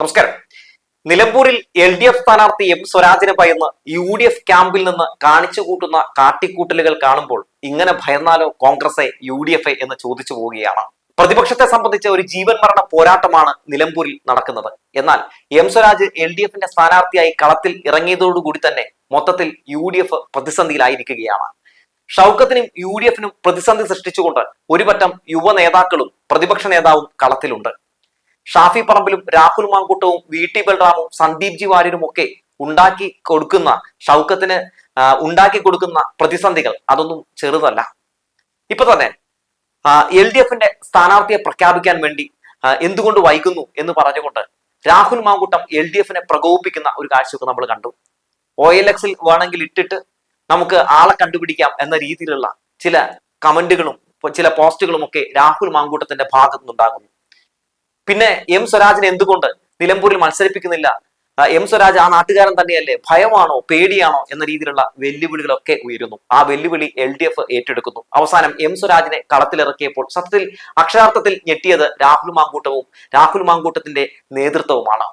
നമസ്കാരം. നിലമ്പൂരിൽ L D F സ്ഥാനാർത്ഥി എം സ്വരാജിനെ ഭയന്ന് യു ഡി എഫ് ക്യാമ്പിൽ നിന്ന് കാണിച്ചു കൂട്ടുന്ന കാട്ടിക്കൂട്ടലുകൾ കാണുമ്പോൾ ഇങ്ങനെ ഭയന്നാലോ കോൺഗ്രസെ യു ഡി എഫ് എന്ന് ചോദിച്ചു പോവുകയാണ്. പ്രതിപക്ഷത്തെ സംബന്ധിച്ച ഒരു ജീവൻ മരണ പോരാട്ടമാണ് നിലമ്പൂരിൽ നടക്കുന്നത്. എന്നാൽ എം സ്വരാജ് എൽ ഡി എഫിന്റെ സ്ഥാനാർത്ഥിയായി കളത്തിൽ ഇറങ്ങിയതോടുകൂടി തന്നെ മൊത്തത്തിൽ യു ഡി എഫ് പ്രതിസന്ധിയിലായിരിക്കുകയാണ്. ഷൗക്കത്തിനും യു ഡി എഫിനും പ്രതിസന്ധി സൃഷ്ടിച്ചുകൊണ്ട് ഒരുപറ്റം യുവ നേതാക്കളും പ്രതിപക്ഷ നേതാവും കളത്തിലുണ്ട്. ഷാഫി പറമ്പിലും രാഹുൽ മാങ്കൂട്ടവും വി ടി ബൽറാമും സന്ദീപ് ജി വാര്യരും ഒക്കെ ഉണ്ടാക്കി കൊടുക്കുന്ന ഷൗക്കത്തിന് ഉണ്ടാക്കി കൊടുക്കുന്ന പ്രതിസന്ധികൾ അതൊന്നും ചെറുതല്ല. ഇപ്പൊ തന്നെ എൽ ഡി എഫിന്റെ സ്ഥാനാർത്ഥിയെ പ്രഖ്യാപിക്കാൻ വേണ്ടി എന്തുകൊണ്ട് വൈകുന്നു എന്ന് പറഞ്ഞുകൊണ്ട് രാഹുൽ മാങ്കൂട്ടം എൽ ഡി എഫിനെ പ്രകോപിപ്പിക്കുന്ന ഒരു കാഴ്ചയൊക്കെ നമ്മൾ കണ്ടു. ഒ എൽ എക്സിൽ വേണമെങ്കിൽ ഇട്ടിട്ട് നമുക്ക് ആളെ കണ്ടുപിടിക്കാം എന്ന രീതിയിലുള്ള ചില കമന്റുകളും ചില പോസ്റ്റുകളും ഒക്കെ രാഹുൽ മാങ്കൂട്ടത്തിന്റെ ഭാഗത്തു നിന്നുണ്ടാകുന്നു പിന്നെ എം സ്വരാജിനെ എന്തുകൊണ്ട് നിലമ്പൂരിൽ മത്സരിപ്പിക്കുന്നില്ല? എം സ്വരാജ് ആ നാട്ടുകാരൻ തന്നെയല്ലേ? ഭയമാണോ? പേടിയാണോ? എന്ന രീതിയിലുള്ള വെല്ലുവിളികളൊക്കെ ഉയരുന്നു. ആ വെല്ലുവിളി എൽ ഡി എഫ് ഏറ്റെടുക്കുന്നു. അവസാനം എം സ്വരാജിനെ കളത്തിലിറക്കിയപ്പോൾ സത്യത്തിൽ അക്ഷരാർത്ഥത്തിൽ ഞെട്ടിയത് രാഹുൽ മാങ്കൂട്ടവും രാഹുൽ മാങ്കൂട്ടത്തിന്റെ നേതൃത്വവുമാണ്.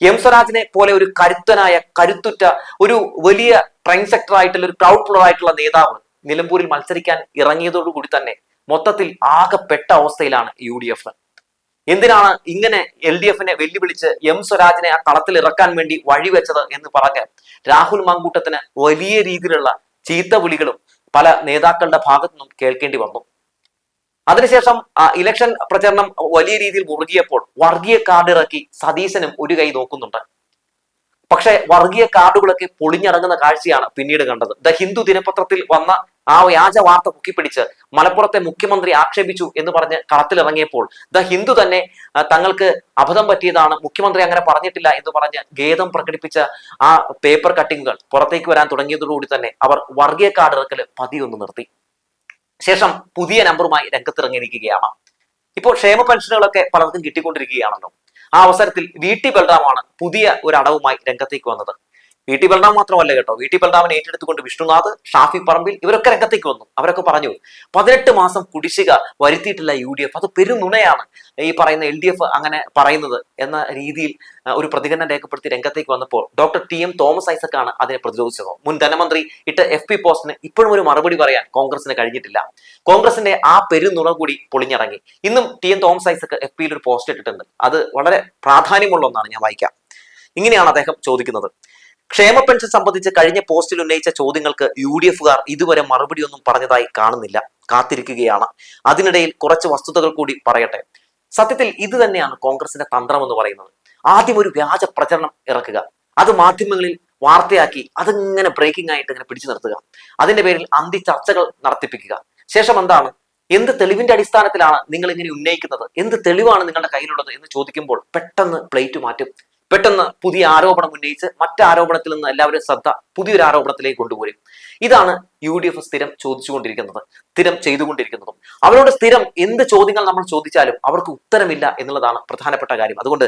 എം സ്വരാജിനെ പോലെ ഒരു കരുത്തനായ കരുത്തുറ്റ ഒരു വലിയ ട്രെൻഡ് സെക്ടർ ആയിട്ടുള്ള ഒരു പ്രൗഡ് പുളർ ആയിട്ടുള്ള നേതാവ് നിലമ്പൂരിൽ മത്സരിക്കാൻ ഇറങ്ങിയതോടുകൂടി തന്നെ മൊത്തത്തിൽ ആകെ പെട്ട അവസ്ഥയിലാണ് യു ഡി എഫ്. എന്തിനാണ് ഇങ്ങനെ എൽ ഡി എഫിനെ വെല്ലുവിളിച്ച് എം സ്വരാജിനെ ആ കളത്തിൽ ഇറക്കാൻ വേണ്ടി വഴിവെച്ചത് എന്ന് പറഞ്ഞ് രാഹുൽ മാങ്കൂട്ടത്തിന് വലിയ രീതിയിലുള്ള ചീത്ത വിളികളും പല നേതാക്കളുടെ ഭാഗത്തു നിന്നും കേൾക്കേണ്ടി വന്നു. അതിനുശേഷം ഇലക്ഷൻ പ്രചരണം വലിയ രീതിയിൽ മുറുകിയപ്പോൾ വർഗീയ കാർഡ് ഇറക്കി സതീശനും ഒരു കൈ നോക്കുന്നുണ്ട്. പക്ഷേ വർഗീയ കാർഡുകളൊക്കെ പൊളിഞ്ഞടങ്ങുന്ന കാഴ്ചയാണ് പിന്നീട് കണ്ടത്. ദ ഹിന്ദു ദിനപത്രത്തിൽ വന്ന ആ വ്യാജ വാർത്ത കുക്കിപ്പിടിച്ച് മലപ്പുറത്തെ മുഖ്യമന്ത്രി ആക്ഷേപിച്ചു എന്ന് പറഞ്ഞ് കളത്തിലിറങ്ങിയപ്പോൾ ദ ഹിന്ദു തന്നെ തങ്ങൾക്ക് അബദ്ധം പറ്റിയതാണ് മുഖ്യമന്ത്രി അങ്ങനെ പറഞ്ഞിട്ടില്ല എന്ന് പറഞ്ഞ് ഖേദം പ്രകടിപ്പിച്ച ആ പേപ്പർ കട്ടിങ്ങുകൾ പുറത്തേക്ക് വരാൻ തുടങ്ങിയതോടുകൂടി തന്നെ അവർ വർഗീയ കാർഡ് ഇറക്കൽ പതിയൊന്ന് നിർത്തി. ശേഷം പുതിയ നമ്പറുമായി രംഗത്തിറങ്ങിയിരിക്കുകയാണ്. ഇപ്പോൾ ക്ഷേമ പെൻഷനുകളൊക്കെ പലർക്കും കിട്ടിക്കൊണ്ടിരിക്കുകയാണല്ലോ. ആ അവസരത്തിൽ വി ടി ബൽറാമാണ് പുതിയ ഒരു അടവുമായി രംഗത്തേക്ക് വന്നത്. വി ടി ബൽറാം മാത്രമല്ല കേട്ടോ. വി ടി ബൽറാമിനെ ഏറ്റെടുത്തുകൊണ്ട് വിഷ്ണുനാഥ് ഷാഫി പറമ്പിൽ ഇവരൊക്കെ രംഗത്തേക്ക് വന്നു. അവരൊക്കെ പറഞ്ഞു പതിനെട്ട് മാസം കുടിശ്ശിക വരുത്തിയിട്ടില്ല യു ഡി എഫ്. അത് പെരുനുണയാണ് ഈ പറയുന്ന എൽ ഡി എഫ് അങ്ങനെ പറയുന്നത് എന്ന രീതിയിൽ ഒരു പ്രതികരണം രേഖപ്പെടുത്തി രംഗത്തേക്ക് വന്നപ്പോൾ doctor T M Thomas Isaac ആണ് അതിനെ പ്രതിരോധിച്ചത്. മുൻ ധനമന്ത്രി ഇട്ട എഫ് പി പോസ്റ്റിന് ഇപ്പോഴും ഒരു മറുപടി പറയാൻ കോൺഗ്രസിന് കഴിഞ്ഞിട്ടില്ല. കോൺഗ്രസിന്റെ ആ പെരുനുണ കൂടി പൊളിഞ്ഞിറങ്ങി. ഇന്നും T M Thomas Isaac F പിയിൽ ഒരു പോസ്റ്റ് ഇട്ടിട്ടുണ്ട്. അത് വളരെ പ്രാധാന്യമുള്ള ഒന്നാണ് ഞാൻ വായിക്കാം. ഇങ്ങനെയാണ് അദ്ദേഹം ചോദിക്കുന്നത്. ക്ഷേമ പെൻഷൻ സംബന്ധിച്ച് കഴിഞ്ഞ പോസ്റ്റിൽ ഉന്നയിച്ച ചോദ്യങ്ങൾക്ക് യു ഡി എഫുകാർ ഇതുവരെ മറുപടിയൊന്നും പറഞ്ഞതായി കാണുന്നില്ല. കാത്തിരിക്കുകയാണ്. അതിനിടയിൽ കുറച്ച് വസ്തുതകൾ കൂടി പറയട്ടെ. സത്യത്തിൽ ഇത് തന്നെയാണ് കോൺഗ്രസിന്റെ തന്ത്രം എന്ന് പറയുന്നത്. ആദ്യം ഒരു വ്യാജ പ്രചരണം ഇറക്കുക. അത് മാധ്യമങ്ങളിൽ വാർത്തയാക്കി അതിങ്ങനെ ബ്രേക്കിംഗ് ആയിട്ട് ഇങ്ങനെ പിടിച്ചു നിർത്തുക. അതിന്റെ പേരിൽ അന്തി ചർച്ചകൾ നടത്തിപ്പിക്കുക. ശേഷം എന്താണ്? എന്ത് തെളിവിന്റെ അടിസ്ഥാനത്തിലാണ് നിങ്ങൾ ഇങ്ങനെ ഉന്നയിക്കുന്നത്? എന്ത് തെളിവാണ് നിങ്ങളുടെ കയ്യിലുള്ളത് എന്ന് ചോദിക്കുമ്പോൾ പെട്ടെന്ന് പ്ലേറ്റ് മാറ്റും. പെട്ടെന്ന് പുതിയ ആരോപണം ഉന്നയിച്ച് മറ്റാരോപണത്തിൽ നിന്ന് എല്ലാവരും ശ്രദ്ധ പുതിയൊരു ആരോപണത്തിലേക്ക് കൊണ്ടുപോരും. ഇതാണ് യു ഡി എഫ് സ്ഥിരം ചോദിച്ചുകൊണ്ടിരിക്കുന്നത് സ്ഥിരം ചെയ്തുകൊണ്ടിരിക്കുന്നതും. അവരോട് സ്ഥിരം എന്ത് ചോദ്യങ്ങൾ നമ്മൾ ചോദിച്ചാലും അവർക്ക് ഉത്തരമില്ല എന്നുള്ളതാണ് പ്രധാനപ്പെട്ട കാര്യം. അതുകൊണ്ട്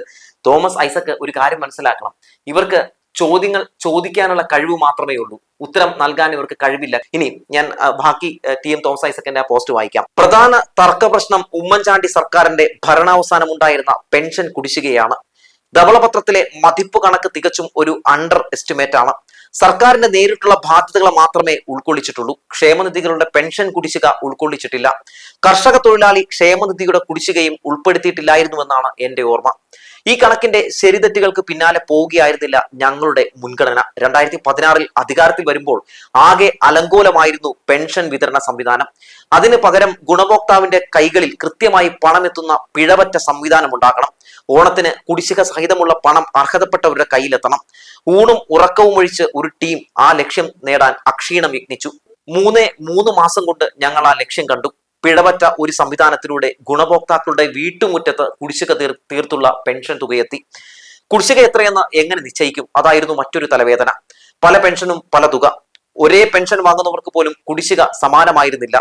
തോമസ് ഐസക്ക് ഒരു കാര്യം മനസ്സിലാക്കണം. ഇവർക്ക് ചോദ്യങ്ങൾ ചോദിക്കാനുള്ള കഴിവ് മാത്രമേ ഉള്ളൂ. ഉത്തരം നൽകാൻ ഇവർക്ക് കഴിവില്ല. ഇനി ഞാൻ ബാക്കി ടി എം തോമസ് ഐസക്കിന്റെ ആ പോസ്റ്റ് വായിക്കാം. പ്രധാന തർക്ക പ്രശ്നം ഉമ്മൻചാണ്ടി സർക്കാരിന്റെ ഭരണാവസാനം ഉണ്ടായിരുന്ന പെൻഷൻ കുടിശ്ശികയാണ് ധവളപത്രത്തിലെ മതിപ്പ് കണക്ക് തികച്ചും ഒരു അണ്ടർ എസ്റ്റിമേറ്റ് ആണ്. സർക്കാരിന്റെ നേരിട്ടുള്ള ബാധ്യതകളെ മാത്രമേ ഉൾക്കൊള്ളിച്ചിട്ടുള്ളൂ. ക്ഷേമനിധികളുടെ പെൻഷൻ കുടിശ്ശിക ഉൾക്കൊള്ളിച്ചിട്ടില്ല. കർഷക തൊഴിലാളി ക്ഷേമനിധിയുടെ കുടിശ്ശികയും ഉൾപ്പെടുത്തിയിട്ടില്ലായിരുന്നുവെന്നാണ് എന്റെ ഓർമ്മ. ഈ കണക്കിന്റെ ശരിതെറ്റുകൾക്ക് പിന്നാലെ പോവുകയായിരുന്നില്ല ഞങ്ങളുടെ മുൻഗണന. രണ്ടായിരത്തി പതിനാറിൽ അധികാരത്തിൽ വരുമ്പോൾ ആകെ അലങ്കോലമായിരുന്നു പെൻഷൻ വിതരണ സംവിധാനം. അതിന് പകരം ഗുണഭോക്താവിന്റെ കൈകളിൽ കൃത്യമായി പണമെത്തുന്ന പിഴവറ്റ സംവിധാനം ഉണ്ടാക്കണം ഓണത്തിന് കുടിശ്ശിക സഹിതമുള്ള പണം അർഹതപ്പെട്ടവരുടെ കയ്യിലെത്തണം. ഊണും ഉറക്കവും ഒഴിച്ച് ഒരു ടീം ആ ലക്ഷ്യം നേടാൻ അക്ഷീണം യത്നിച്ചു മൂന്നേ മൂന്ന് മാസം കൊണ്ട് ഞങ്ങൾ ആ ലക്ഷ്യം കണ്ടു. പിഴവറ്റ ഒരു സംവിധാനത്തിലൂടെ ഗുണഭോക്താക്കളുടെ വീട്ടുമുറ്റത്ത് കുടിശ്ശിക തീർ തീർത്തുള്ള പെൻഷൻ തുകയെത്തി. കുടിശ്ശിക എത്രയെന്ന് എങ്ങനെ നിശ്ചയിക്കും? അതായിരുന്നു മറ്റൊരു തലവേദന. പല പെൻഷനും പല തുക. ഒരേ പെൻഷൻ വാങ്ങുന്നവർക്ക് പോലും കുടിശ്ശിക സമാനമായിരുന്നില്ല.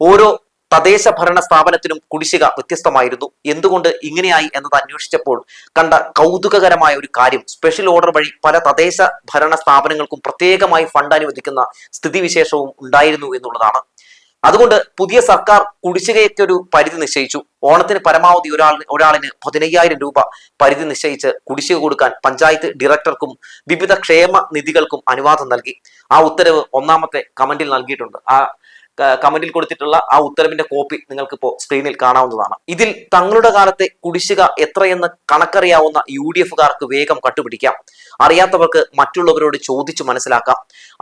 ഓരോ തദ്ദേശ ഭരണ സ്ഥാപനത്തിനും കുടിശ്ശിക വ്യത്യസ്തമായിരുന്നു. എന്തുകൊണ്ട് ഇങ്ങനെയായി എന്നത് അന്വേഷിച്ചപ്പോൾ കണ്ട കൗതുകകരമായ ഒരു കാര്യം. സ്പെഷ്യൽ ഓർഡർ വഴി പല തദ്ദേശ ഭരണ സ്ഥാപനങ്ങൾക്കും പ്രത്യേകമായി ഫണ്ട് അനുവദിക്കുന്ന സ്ഥിതിവിശേഷവും ഉണ്ടായിരുന്നു എന്നുള്ളതാണ്. അതുകൊണ്ട് പുതിയ സർക്കാർ കുടിശ്ശികയ്ക്ക് ഒരു പരിധി നിശ്ചയിച്ചു. ഓണത്തിന് പരമാവധി ഒരാൾ ഒരാളിന് പതിനയ്യായിരം രൂപ പരിധി നിശ്ചയിച്ച് കുടിശ്ശിക കൊടുക്കാൻ പഞ്ചായത്ത് ഡയറക്ടർക്കും വിവിധ ക്ഷേമ നിധികൾക്കും അനുവാദം നൽകി. ആ ഉത്തരവ് ഒന്നാമത്തെ കമന്റിൽ നൽകിയിട്ടുണ്ട്. ആ കമന്റിൽ കൊടുത്തിട്ടുള്ള ആ ഉത്തരവിന്റെ കോപ്പി നിങ്ങൾക്ക് ഇപ്പോൾ സ്ക്രീനിൽ കാണാവുന്നതാണ്. ഇതിൽ തങ്ങളുടെ കാലത്തെ കുടിശ്ശിക എത്രയെന്ന് കണക്കറിയാവുന്ന യു ഡി എഫുകാർക്ക് വേഗം കട്ടുപിടിക്കാം അറിയാത്തവർക്ക് മറ്റുള്ളവരോട് ചോദിച്ചു മനസ്സിലാക്കാം.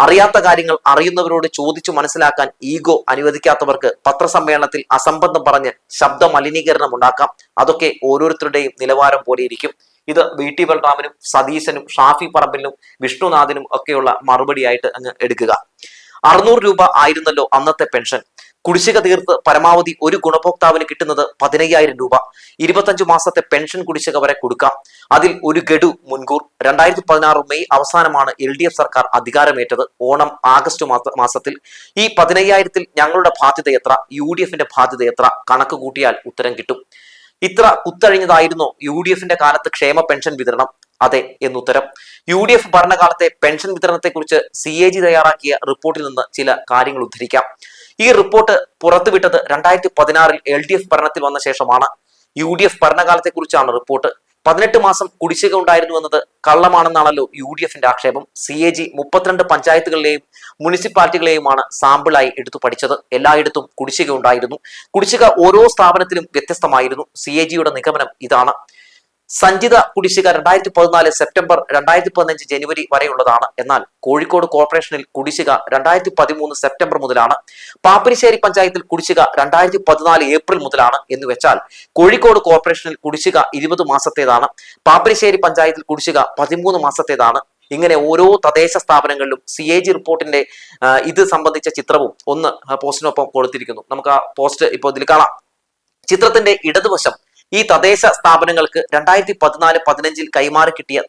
അറിയാത്ത കാര്യങ്ങൾ അറിയുന്നവരോട് ചോദിച്ചു മനസ്സിലാക്കാൻ ഈഗോ അനുവദിക്കാത്തവർക്ക് പത്രസമ്മേളനത്തിൽ അസംബന്ധം പറഞ്ഞ് ശബ്ദ മലിനീകരണം ഉണ്ടാക്കാം. അതൊക്കെ ഓരോരുത്തരുടെയും നിലവാരം പോലെ ഇരിക്കും. ഇത് വി ടി ബൽറാമിനും സതീശനും ഷാഫി പറമ്പിലിനും വിഷ്ണുനാഥിനും ഒക്കെയുള്ള മറുപടിയായിട്ട് അങ്ങ് എടുക്കുക. അറുന്നൂറ് രൂപ ആയിരുന്നല്ലോ അന്നത്തെ പെൻഷൻ. കുടിശ്ശിക തീർത്ത് പരമാവധി ഒരു ഗുണഭോക്താവിന് കിട്ടുന്നത് പതിനയ്യായിരം രൂപ. ഇരുപത്തഞ്ചു മാസത്തെ പെൻഷൻ കുടിശ്ശിക വരെ കൊടുക്കാം. അതിൽ ഒരു ഗഡു മുൻകൂർ. രണ്ടായിരത്തി പതിനാറ് മെയ് അവസാനമാണ് എൽ ഡി എഫ് സർക്കാർ അധികാരമേറ്റത്. ഓണം ആഗസ്റ്റ് മാസത്തിൽ. ഈ പതിനയ്യായിരത്തിൽ ഞങ്ങളുടെ ബാധ്യത എത്ര? യു ഡി എഫിന്റെ ബാധ്യത എത്ര? കണക്ക് കൂട്ടിയാൽ ഉത്തരം കിട്ടും. ഇത്ര കുത്തഴിഞ്ഞതായിരുന്നു യു ഡി എഫിന്റെ കാലത്ത് ക്ഷേമ പെൻഷൻ വിതരണം. അതെ എന്നുത്തരം. യു ഡി എഫ് ഭരണകാലത്തെ പെൻഷൻ വിതരണത്തെക്കുറിച്ച് സി എ ജി തയ്യാറാക്കിയ റിപ്പോർട്ടിൽ നിന്ന് ചില കാര്യങ്ങൾ ഉദ്ധരിക്കാം. ഈ റിപ്പോർട്ട് പുറത്തുവിട്ടത് രണ്ടായിരത്തി പതിനാറിൽ എൽ ഡി എഫ് ഭരണത്തിൽ വന്ന ശേഷമാണ്. യു ഡി എഫ് ഭരണകാലത്തെക്കുറിച്ചാണ് റിപ്പോർട്ട്. പതിനെട്ട് മാസം കുടിശ്ശിക ഉണ്ടായിരുന്നു എന്നത് കള്ളമാണെന്നാണല്ലോ യു ഡി എഫിന്റെ ആക്ഷേപം. സി എ ജി മുപ്പത്തിരണ്ട് പഞ്ചായത്തുകളിലെയും മുനിസിപ്പാലിറ്റികളെയുമാണ് സാമ്പിളായി എടുത്തു പഠിച്ചത്. എല്ലായിടത്തും കുടിശ്ശിക ഉണ്ടായിരുന്നു. കുടിശ്ശിക ഓരോ സ്ഥാപനത്തിലും വ്യത്യസ്തമായിരുന്നു. സി എ ജിയുടെ നിഗമനം ഇതാണ്. സഞ്ചിത കുടിശ്ശിക രണ്ടായിരത്തി പതിനാല് സെപ്റ്റംബർ രണ്ടായിരത്തി പതിനഞ്ച് ജനുവരി വരെയുള്ളതാണ്. എന്നാൽ കോഴിക്കോട് കോർപ്പറേഷനിൽ കുടിശ്ശിക രണ്ടായിരത്തി പതിമൂന്ന് സെപ്റ്റംബർ മുതലാണ്. പാപ്പിനിശ്ശേരി പഞ്ചായത്തിൽ കുടിശ്ശിക രണ്ടായിരത്തി പതിനാല് ഏപ്രിൽ മുതലാണ് എന്ന് വെച്ചാൽ കോഴിക്കോട് കോർപ്പറേഷനിൽ കുടിശ്ശിക ഇരുപത് മാസത്തേതാണ്. പാപ്പിനിശ്ശേരി പഞ്ചായത്തിൽ കുടിശ്ശിക പതിമൂന്ന് മാസത്തേതാണ്. ഇങ്ങനെ ഓരോ തദ്ദേശ സ്ഥാപനങ്ങളിലും സി എ ജി റിപ്പോർട്ടിന്റെ ഇത് സംബന്ധിച്ച ചിത്രവും ഒന്ന് പോസ്റ്റിനൊപ്പം കൊടുത്തിരിക്കുന്നു. നമുക്ക് ആ പോസ്റ്റ് ഇപ്പോൾ ഇതിൽ കാണാം. ചിത്രത്തിന്റെ ഇടതുവശം ഈ തദ്ദേശ സ്ഥാപനങ്ങൾക്ക് രണ്ടായിരത്തി പതിനാല് പതിനഞ്ചിൽ കൈമാറി കിട്ടിയ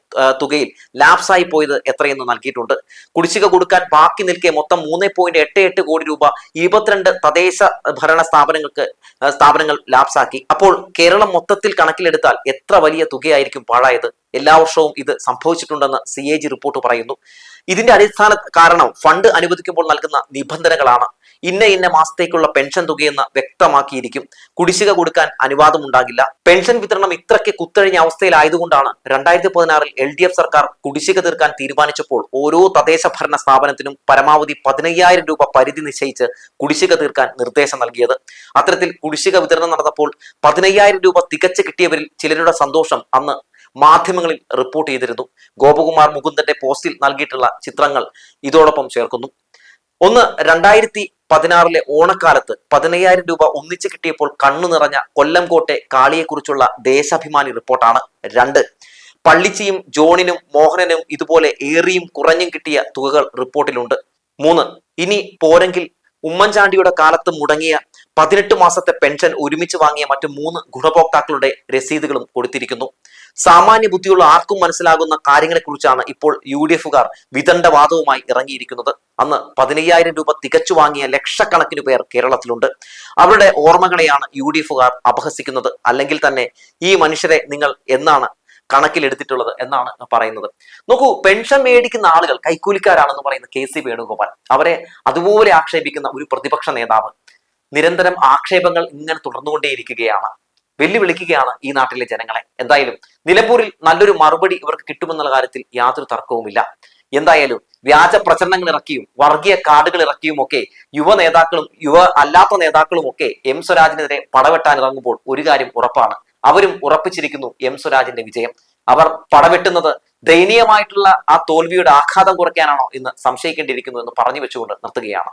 തുകയിൽ ലാപ്സായി പോയത് എത്രയെന്ന് നൽകിയിട്ടുണ്ട്. കുടിശ്ശിക കൊടുക്കാൻ ബാക്കി നിൽക്കെ മൊത്തം മൂന്ന് പോയിന്റ് എട്ട് എട്ട് കോടി രൂപ ഇരുപത്തിരണ്ട് തദ്ദേശ ഭരണ സ്ഥാപനങ്ങൾക്ക് സ്ഥാപനങ്ങൾ ലാപ്സാക്കി. അപ്പോൾ കേരളം മൊത്തത്തിൽ കണക്കിലെടുത്താൽ എത്ര വലിയ തുകയായിരിക്കും പാഴായത്? എല്ലാ വർഷവും ഇത് സംഭവിച്ചിട്ടുണ്ടെന്ന് സി റിപ്പോർട്ട് പറയുന്നു. ഇതിന്റെ അടിസ്ഥാന കാരണം ഫണ്ട് അനുവദിക്കുമ്പോൾ നൽകുന്ന നിബന്ധനകളാണ്. ഇന്ന ഇന്ന മാസത്തേക്കുള്ള പെൻഷൻ തുകയെന്ന് വ്യക്തമാക്കിയിരിക്കും. കുടിശ്ശിക കൊടുക്കാൻ അനുവാദമുണ്ടാകില്ല പെൻഷൻ വിതരണം ഇത്രയ്ക്ക് കുത്തഴിഞ്ഞ അവസ്ഥയിലായതുകൊണ്ടാണ് രണ്ടായിരത്തി പതിനാറിൽ എൽ ഡി എഫ് സർക്കാർ കുടിശ്ശിക തീർക്കാൻ തീരുമാനിച്ചപ്പോൾ ഓരോ തദ്ദേശ ഭരണ സ്ഥാപനത്തിനും പരമാവധി പതിനയ്യായിരം രൂപ പരിധി നിശ്ചയിച്ച് കുടിശ്ശിക തീർക്കാൻ നിർദ്ദേശം നൽകിയത്. അത്തരത്തിൽ കുടിശ്ശിക വിതരണം നടന്നപ്പോൾ പതിനയ്യായിരം രൂപ തികച്ചു കിട്ടിയവരിൽ ചിലരുടെ സന്തോഷം അന്ന് മാധ്യമങ്ങളിൽ റിപ്പോർട്ട് ചെയ്തിരുന്നു. ഗോപകുമാർ മുകുന്ദന്റെ പോസ്റ്റിൽ നൽകിയിട്ടുള്ള ചിത്രങ്ങൾ ഇതോടൊപ്പം ചേർക്കുന്നു. ഒന്ന് രണ്ടായിരത്തി പതിനാറിലെ ഓണക്കാലത്ത് പതിനയ്യായിരം രൂപ ഒന്നിച്ച് കിട്ടിയപ്പോൾ കണ്ണു നിറഞ്ഞ കൊല്ലംകോട്ടെ കാളിയെക്കുറിച്ചുള്ള ദേശാഭിമാനി റിപ്പോർട്ടാണ്. രണ്ട് പള്ളിച്ചിയും ജോണിനും മോഹനനും ഇതുപോലെ ഏറിയും കുറഞ്ഞും കിട്ടിയ തുകകൾ റിപ്പോർട്ടിലുണ്ട്. മൂന്ന് ഇനി പോരെങ്കിൽ ഉമ്മൻചാണ്ടിയുടെ കാലത്ത് മുടങ്ങിയ പതിനെട്ട് മാസത്തെ പെൻഷൻ ഒരുമിച്ച് വാങ്ങിയ മറ്റു മൂന്ന് ഗുണഭോക്താക്കളുടെ രസീതുകളും കൊടുത്തിരിക്കുന്നു. സാമാന്യ ബുദ്ധിയുള്ള ആർക്കും മനസ്സിലാകുന്ന കാര്യങ്ങളെക്കുറിച്ചാണ് ഇപ്പോൾ യു ഡി എഫുകാർ വിദണ്ഡവാദവുമായി ഇറങ്ങിയിരിക്കുന്നത്. അന്ന് പതിനയ്യായിരം രൂപ തികച്ചു വാങ്ങിയ ലക്ഷക്കണക്കിന് പേർ കേരളത്തിലുണ്ട്. അവരുടെ ഓർമ്മകളെയാണ് യു ഡി എഫുകാർ അപഹസിക്കുന്നത്. അല്ലെങ്കിൽ തന്നെ ഈ മനുഷ്യരെ നിങ്ങൾ എന്നാണ് കണക്കിലെടുത്തിട്ടുള്ളത് എന്നാണ് പറയുന്നത്. നോക്കൂ പെൻഷൻ മേടിക്കുന്ന ആളുകൾ കൈക്കൂലിക്കാരാണെന്ന് പറയുന്ന കെ സി വേണുഗോപാൽ. അവരെ അതുപോലെ ആക്ഷേപിക്കുന്ന ഒരു പ്രതിപക്ഷ നേതാവ്. നിരന്തരം ആക്ഷേപങ്ങൾ ഇങ്ങനെ തുടർന്നുകൊണ്ടേയിരിക്കുകയാണ്. വെല്ലുവിളിക്കുകയാണ് ഈ നാട്ടിലെ ജനങ്ങളെ. എന്തായാലും നിലമ്പൂരിൽ നല്ലൊരു മറുപടി ഇവർക്ക് കിട്ടുമെന്നുള്ള കാര്യത്തിൽ യാതൊരു തർക്കവുമില്ല. എന്തായാലും വ്യാജ പ്രചരണങ്ങൾ ഇറക്കിയും വർഗീയ കാർഡുകൾ ഇറക്കിയും ഒക്കെ യുവ നേതാക്കളും യുവ അല്ലാത്ത നേതാക്കളും ഒക്കെ എം സ്വരാജിനെതിരെ പടവെട്ടാൻ ഇറങ്ങുമ്പോൾ ഒരു കാര്യം ഉറപ്പാണ്. അവരും ഉറപ്പിച്ചിരിക്കുന്നു എം സ്വരാജിന്റെ വിജയം. അവർ പടവെട്ടുന്നത് ദയനീയമായിട്ടുള്ള ആ തോൽവിയുടെ ആഘാതം കുറയ്ക്കാനാണോ എന്ന് സംശയിക്കേണ്ടിയിരിക്കുന്നു എന്ന് പറഞ്ഞു വെച്ചുകൊണ്ട് നിർത്തുകയാണ്.